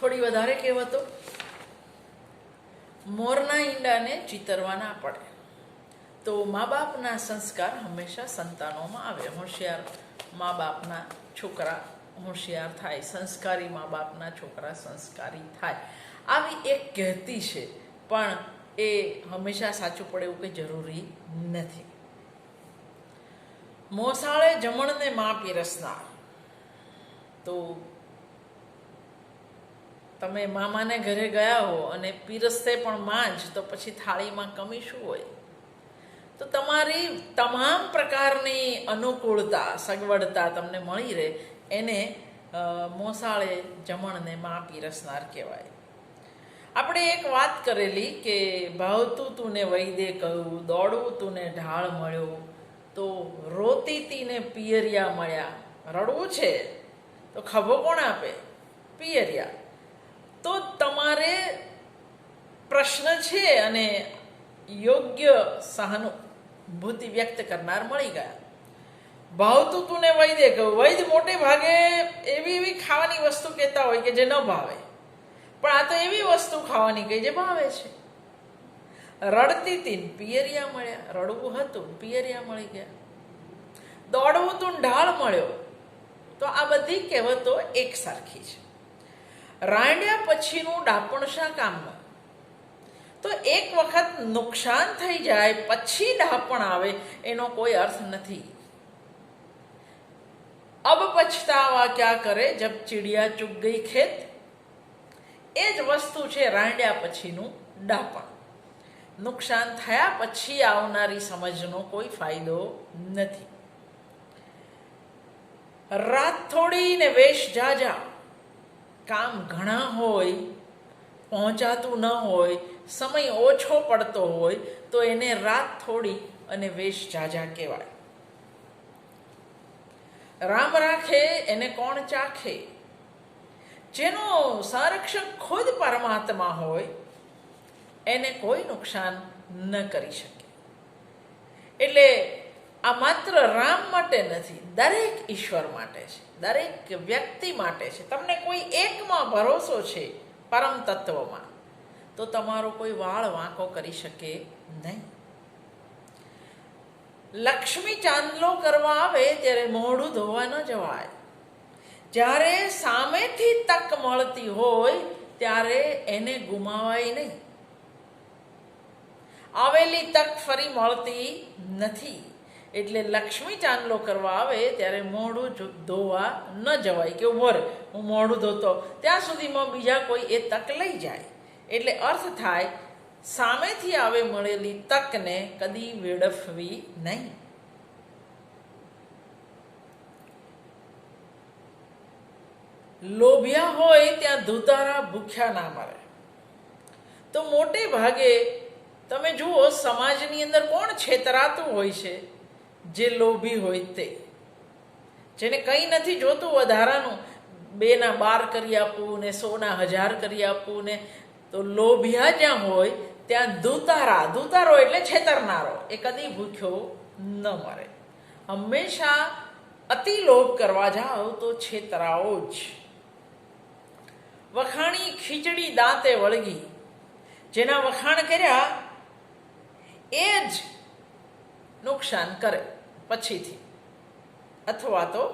થોડી વધારે કહેવતો. મોરના ઈંડાને ચિતરવા ના પડે. તો મા બાપના સંસ્કાર હંમેશા સંતાનોમાં આવે. હોશિયાર મા બાપના છોકરા હોશિયાર થાય. સંસ્કારી મા બાપના છોકરા સંસ્કારી થાય. આવી એક કહેતી છે, પણ એ હંમેશા સાચું પડે એવું કંઈ જરૂરી નથી. મોસાળે જમણને મા પીરસનાર તો તમે મામાને ઘરે ગયા હો અને પીરસતે પણ માં જ તો પછી થાળીમાં કમી શું હોય? તો તમારી તમામ પ્રકારની અનુકૂળતા, સગવડતા તમને મળી રહે, એને મોસાળે જમણને માં પીરસનાર કહેવાય. આપણે એક વાત કરેલી કે ભાવતું તુને વૈદે કહ્યું, દોડવું તુને ઢાળ મળ્યો, તો રોતી તીને પિયરિયા મળ્યા. રડવું છે? તો ખભો કોણ આપે? પિયરિયા. તો તમારે પ્રશ્ન છે અને યોગ્ય સહાનુભૂતિ વ્યક્ત કરનાર મળી ગયા. ભાવતું તું ને વૈદે કહ્યું, વૈદ મોટે ભાગે એવી એવી ખાવાની વસ્તુ કહેતા હોય કે જે ન ભાવે. પણ આ તો એવી વસ્તુ ખાવાની કઈ જે ભાવે છે. રડતી તીન પિયરિયા મળ્યા, રડવું હતું, પિયરિયા મળી ગયા. દોડવું તું ઢાળ મળ્યો. તો આ બધી કહેવતો એક સરખી છે. રાંડ્યા પછીનું ડાપણ શા કામનું તો એક વખત નુકસાન થઈ જાય, પછી ડાપણ આવે, એનો કોઈ અર્થ નથી. અબ પછતાવા ક્યાં કરે, જબ ચીડિયા ચૂક ગઈ ખેત? એ જ વસ્તુ છે રાંડ્યા પછીનું ડાપણ. નુકસાન થયા પછી આવનારી સમજનો કોઈ ફાયદો નથી. રાત થોડી ને વેશ જાજા. કામ ઘણા હોય, પહોંચાતું ન હોય, સમય ઓછો પડતો હોય, તો એને રાત થોડી અને વેશ જાજા કહેવાય. રામ રાખે, એને કોણ ચાખે? જેનો સંરક્ષક ખુદ પરમાત્મા હોય, એને કોઈ નુકસાન ન કરી શકે. એટલે આ માત્ર રામ માટે નથી, દરેક ઈશ્વર માટે છે, દરેક વ્યક્તિ માટે છે. તમને કોઈ એકમાં ભરોસો છે પરમ તત્વમાં, તો તમારો કોઈ વાળ વાંકો કરી શકે નહીં. લક્ષ્મી ચાંદલો કરવા આવે ત્યારે મોઢું ધોવા ન જવાય. જ્યારે સામેથી તક મળતી હોય ત્યારે એને ગુમાવાય નહીં. આવેલી તક ફરી મળતી નથી. એટલે લક્ષ્મી ચાંદલો કરવા આવે ત્યારે મોઢું ધોવા ન જવાય કે ઊભો હું મોઢું ધોતો, ત્યાં સુધીમાં બીજા કોઈ એ તક લઈ જાય. એટલે અર્થ થાય, સામેથી આવે મળેલી તકને કદી વેડફવી નહીં. લોભિયા હોય ત્યાં ધુતારા ભૂખ્યા ના મરે. તો મોટે ભાગે તમે જુઓ, સમાજની અંદર કોણ છેતરાતું હોય છે? જે લોભી હોય તે. જેને કંઈ નથી જોતું વધારાનું, બેના બાર કરી આપવું ને સોના હજાર કરી આપવું ને, તો લોભિયા જ્યાં હોય, ત્યાં દૂતારા, દૂતારો એટલે છેતરનારો. એ કદી ભૂખ્યો ન મરે. હંમેશા અતિ લોભ કરવા જાઓ તો છેતરાઓ જ. વખાણી ખીચડી દાંતે વળગી. જેના વખાણ કર્યા એ જ નુકસાન કરે પછીથી. અથવા તો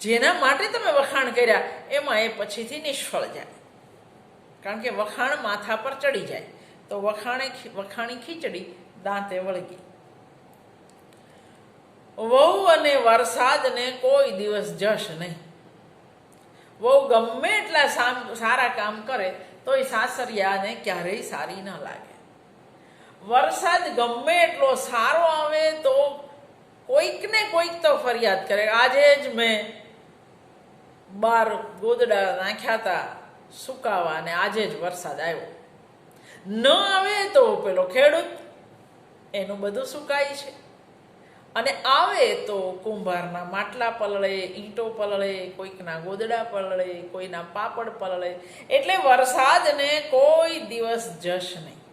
જેના માટે તમે વખાણ કર્યા, એમાં એ પછીથી નિષ્ફળ જાય. કારણ કે વખાણ માથા પર ચડી જાય. તો વખાણે વખાણી ખીચડી દાંતે વળગી. વહુ અને વરસાદને કોઈ દિવસ જશ નહીં. વહુ ગમે એટલા સારા કામ કરે, તોય સાસરિયાને ક્યારેય સારી ન લાગે. વરસાદ ગમે એટલો સારો આવે તો કોઈકને કોઈક તો ફરિયાદ કરે. આજે જ મેં બાર ગોદડા નાખ્યા હતા સુકાવા અને આજે જ વરસાદ આવ્યો. ન આવે તો પેલો ખેડૂત એનું બધું સુકાય છે. અને આવે તો કુંભારના માટલા પલળે, ઈંટો પલળે, કોઈકના ગોદડા પલળે, કોઈના પાપડ પલળે. એટલે વરસાદને કોઈ દિવસ જશ નહીં.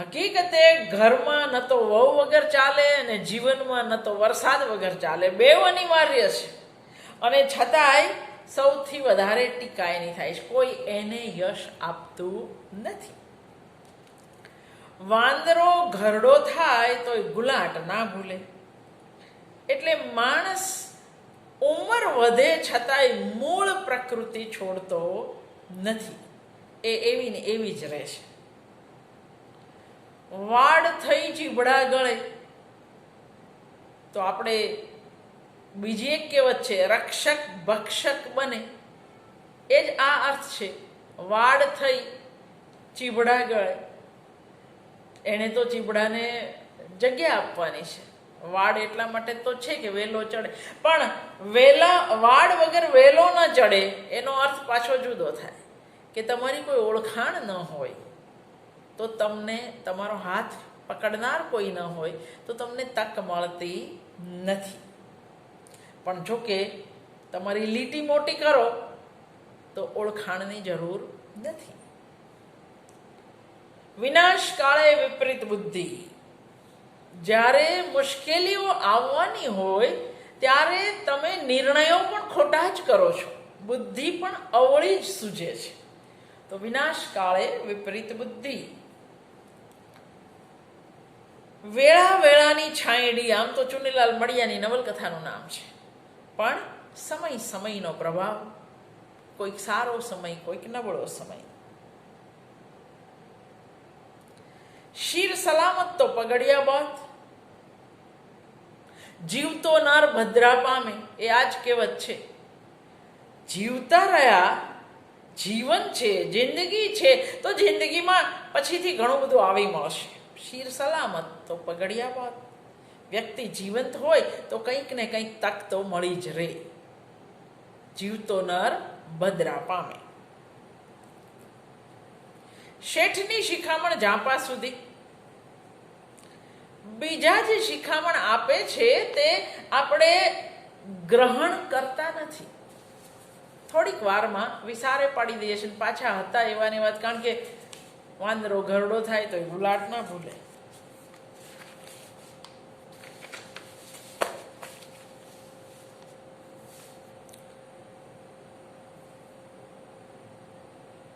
હકીકતે ઘરમાં ન તો વહુ વગર ચાલે અને જીવનમાં ન તો વરસાદ વગર ચાલે. બેવ અનિવાર્ય છે. અને છતાંય સૌથી વધારે ટીકા એની થાય છે. કોઈ એને યશ આપતું નથી. વાંદરો ઘરડો થાય તો ગુલાટ ના ભૂલે. એટલે માણસ ઉંમર વધે છતાંય મૂળ પ્રકૃતિ છોડતો નથી. એ એવી ને એવી જ રહેશે. વાડ થઈ જીબડા ગળે. તો આપણે બીજી એક કહેવત છે, રક્ષક ભક્ષક બને. એ જ આ અર્થ છે, વાડ થઈ ચીબડા ગળે. એણે તો ચીબડાને જગ્યા આપવાની છે. વાડ એટલા માટે તો છે કે વેલો ચડે. પણ વેલા, વાડ વગર વેલો ન ચડે, એનો અર્થ પાછો જુદો થાય. કે તમારી કોઈ ઓળખાણ ન હોય. તો તમને તમારો હાથ પકડનાર કોઈ ન હોય, તો તમને તક મળતી નથી. પણ જો કે તમારી લીટી મોટી કરો, તો ઓળખાણની જરૂર નથી. વિનાશ કાળે વિપરીત બુદ્ધિ. જ્યારે મુશ્કેલીઓ આવવાની હોય, ત્યારે તમે નિર્ણયો પણ ખોટા જ કરો છો. બુદ્ધિ પણ અવળી જ સૂજે છે. તો વિનાશ કાળે વિપરીત બુદ્ધિ. વેળા વેળાની છાંયડી, આમ તો ચુનીલાલ મડિયાની નવલકથાનું નામ છે. પણ સમય સમયનો પ્રભાવ, કોઈક સારો સમય, કોઈક નબળો સમય. શીર સલામત તો પગડિયા બાદ. જીવતો નર ભદ્રા પામે, એ આ જ કહેવત છે. જીવતા રહ્યા, જીવન છે, જિંદગી છે, તો જિંદગીમાં પછીથી ઘણું બધું આવી મળશે. શીર સલામત, તો પગડિયા બાદ વ્યક્તિ જીવંત હોય, તો કંઈક ને કંઈક તક તો મળી જ રહે જીવતો નર બદરા પામે. શેઠની શિખામણ જાપા સુધી. બીજા જે શિખામણ આપે છે, તે આપણે ગ્રહણ કરતા નથી. થોડીક વારમાં વિસારે પાડી દઈએ છીએ પાછા હતા એવાની વાત, કારણ કે વાંદરો ઘરડો થાય તો એ ગુલાટ ના ભૂલે.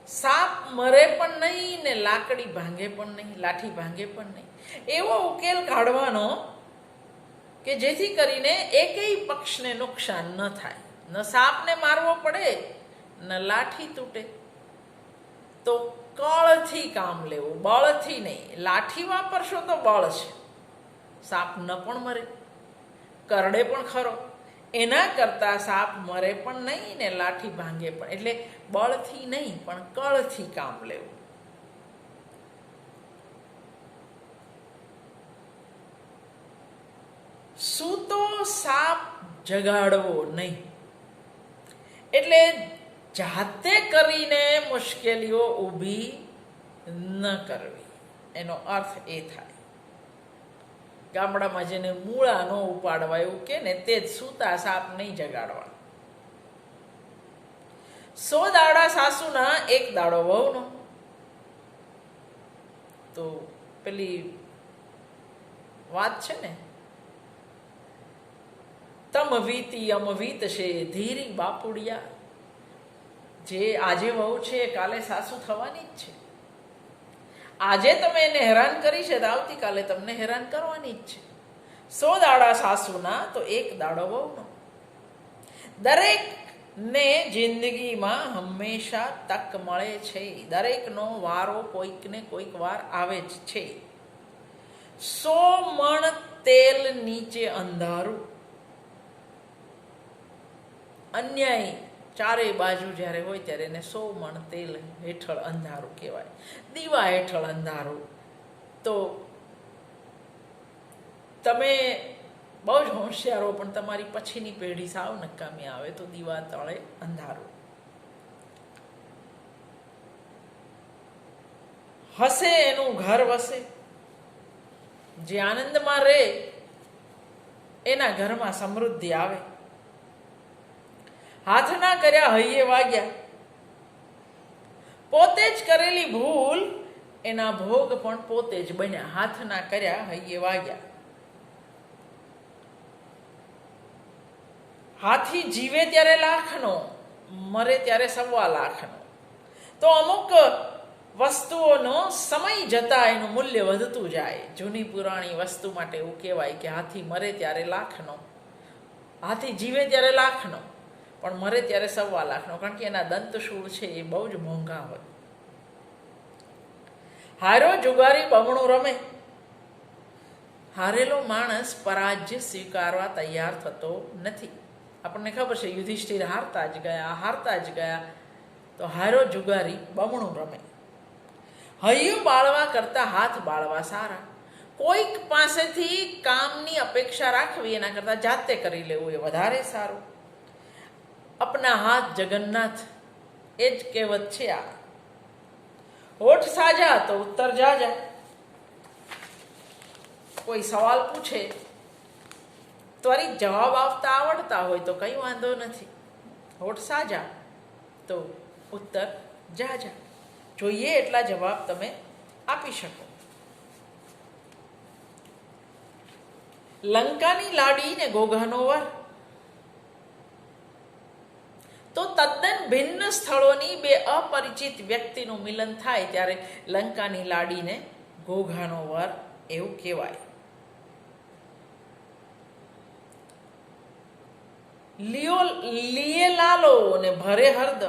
સાપ મરે પણ નહીં ને લાકડી ભાંગે પણ નહીં, લાઠી ભાંગે પણ નહીં. એવો ઉકેલ કાઢવાનો કે જેથી કરીને એકેય પક્ષને નુકસાન ન થાય. ન સાપને મારવો પડે, ન લાઠી તૂટે. તો કળથી કામ લેવું, બળથી નહીં. લાઠી વાપરશો તો બળ છે. સાપ ન પણ મરે. કરડે પણ ખરો. એના કરતાં સાપ મરે પણ નહીં ને લાઠી ભાંગે પણ. એટલે બળથી નહીં, પણ કળથી કામ લેવું. સૂતો સાપ જગાડવો નહીં? એટલે જાતે કરીને મુશ્કેલીઓ ઊભી ન કરવી. એનો અર્થ એ થાય. ગામડામાં જેને મૂળા ન ઉપાડવા એવું કે ને, તે જ સૂતા સાપ નહીં જગાડવા સો દાડા સાસુના, એક દાડો વહુનો. તો પેલી વાત છે ને, તમ વીતી અમ વીતશે ધીરી બાપુડિયા. જે આજે વહુ છે કાલે સાસુ થવાની જ છે. આજે તમે એને હેરાન કરી છે તો આવતીકાલે તમને હેરાન કરવાની જ છે. સો દાડા સાસુના તો એક દાડો વહુનો. દરેક ને જિંદગીમાં હંમેશા તક મળે છે. દરેકનો વારો કોઈકને કોઈક વાર આવે જ છે. સો મણ તેલ નીચે અંધારું. અન્યાય ચારે બાજુ જ્યારે હોય ત્યારે એને સો મણ તેલ હેઠળ અંધારું કહેવાય. દીવા હેઠળ અંધારું. તો તમે બહુ જ હોશિયારો પણ તમારી પછીની પેઢી સાવ નકામી આવે તો દીવા તળે અંધારું. હસે એનું ઘર વસે. જે આનંદમાં રહે, એના ઘરમાં સમૃદ્ધિ આવે. હાથના કર્યા હૈયે વાગ્યા. પોતે જ કરેલી ભૂલ, એના ભોગ પણ પોતે જ બન્યા. હાથના કર્યા હૈયે વાગ્યા. હાથી જીવે ત્યારે લાખનો, મરે ત્યારે સવા લાખનો. તો અમુક વસ્તુઓનો સમય જતાં એનું મૂલ્ય વધતું જાય. જૂની પુરાણી વસ્તુ માટે એવું કહેવાય કે હાથી મરે ત્યારે લાખનો. હાથી જીવે ત્યારે લાખનો. પણ મરે ત્યારે સવા લાખનો, કારણ કે એના દંતશૂળ છે એ બહુ જ મોંઘા હોય. હારો જુગારી બમણું રમે. હારેલો માણસ પરાજ્ય સ્વીકારવા તૈયાર થતો નથી. આપણને ખબર છે, યુધિષ્ઠિર હારતા જ ગયા, હારતા જ ગયા, તો હારો જુગારી બમણું રમે. હૈયું બાળવા કરતાં હાથ બાળવા સારા. કોઈક પાસેથી કામની અપેક્ષા રાખવી, એના કરતાં જાતે કરી લેવું એ વધારે સારું. અપના હાથ જગન્નાથ, એ જ કહેવત છે આ. હોઠ સાજા તો ઉત્તર જાજા. કોઈ સવાલ પૂછે, ત્વરિત જવાબ આપતા આવડતા હોય તો કંઈ વાંધો નથી. હોઠ સાજા તો ઉત્તર જાજા. જોઈએ એટલા જવાબ તમે આપી શકો. લંકાની લાડી ને ગોગાનો વર. તો તદ્દન ભિન્ન સ્થળોની બે અપરિચિત વ્યક્તિનું મિલન થાય ત્યારે લંકાની લાડીને ઘોઘાનો વર એવું કહેવાય. લિયો લીએ લાલો અને ભરે હર્દ.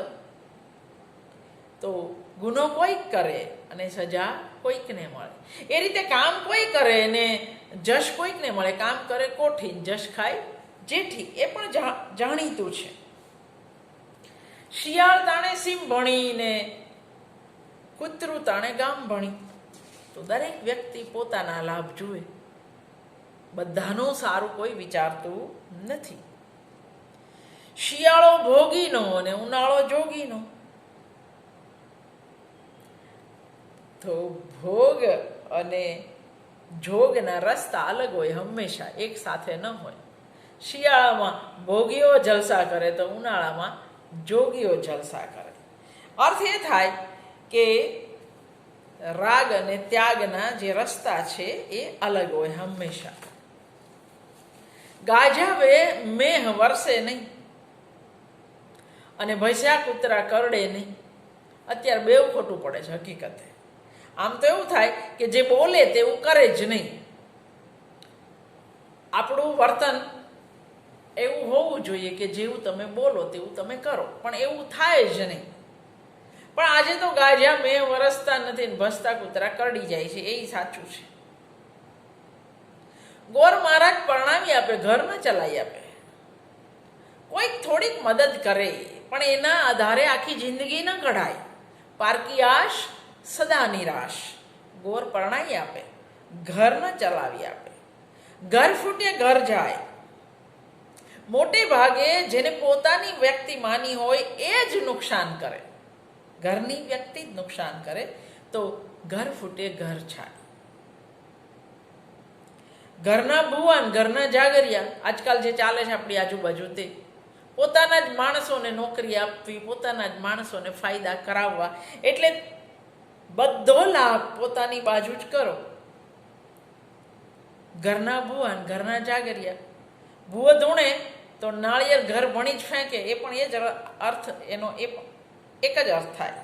તો ગુનો કોઈક કરે અને સજા કોઈકને મળે. એ રીતે કામ કોઈ કરે ને જશ કોઈકને મળે. કામ કરે કોઠી જશ ખાય જેઠી. એ પણ જાણીતું છે. શિયાળ તાણે સીમ ભણી ને કૂતરું તાણે ગામ ભણી. તો દરેક વ્યક્તિ પોતાના લાભ જુએ. બધાનું સારું કોઈ વિચારતું નથી. શિયાળો ભોગીનો અને ઉનાળો જોગીનો. તો ભોગ અને જોગના રસ્તા અલગ હોય, હંમેશા એક સાથે ન હોય. શિયાળામાં ભોગીઓ જલસા કરે તો ઉનાળામાં જોગીઓ જલસા કરે અર્થ એ થાય કે રાગ અને ત્યાગના જે રસ્તા છે એ અલગ હોય હંમેશા. ગાજાવે મેહ વરસે નહીં. અને ભસ્યા કૂતરા કરડે નહીં. અત્યારે બેવ ખોટું પડે છે હકીકતે. આમ તો એવું થાય કે જે બોલે તેવું કરે જ નહીં. આપણું વર્તન એવું હોવું જોઈએ કે જેવું તમે બોલો તેવું તમે કરો. પણ એવું થાય જ નહીં. પણ આજે તો ગાજ્યા મેં વરસતા નથી ને ભસતા કૂતરા કરડી જાય છે, એ સાચું છે. ગોર મહારાજ પરણાવી આપે ઘર ન ચલાવી આપે. કોઈક થોડીક મદદ કરે, પણ એના આધારે આખી જિંદગી ન કઢાય પારકી આશ, સદા નિરાશ. ગોર પરણાવી આપે ઘર ન ચલાવી આપે. ઘર ફૂટે, ઘર જાય. મોટે ભાગે જેને પોતાની વ્યક્તિ માની હોય એ જ નુકસાન કરે. ઘરની વ્યક્તિ જ નુકસાન કરે તો ઘર ફૂટે ઘર છાય ઘરના ભુવાન, ઘરના જાગરિયા આજકાલ જે ચાલે છે આપણી આજુબાજુ તે, પોતાના જ માણસોને નોકરી આપવી, પોતાના જ માણસોને ફાયદા કરાવવા, એટલે બધો લાભ પોતાની બાજુ જ કરો. ઘરના ભુવાન, ઘરના જાગરિયા, ભૂવો ધૂણે તો નાળિયેર ઘર ભણી જ ફેંકે, એ પણ એ જ અર્થ એનો એ એક જ અર્થ થાય.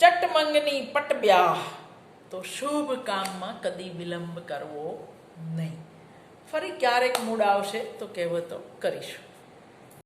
ચટમંગની પટબ્યાહ, તો શુભ કામમાં કદી વિલંબ કરવો નહીં. ફરી ક્યારેક મૂડ આવશે તો કહેવતો કરીશું.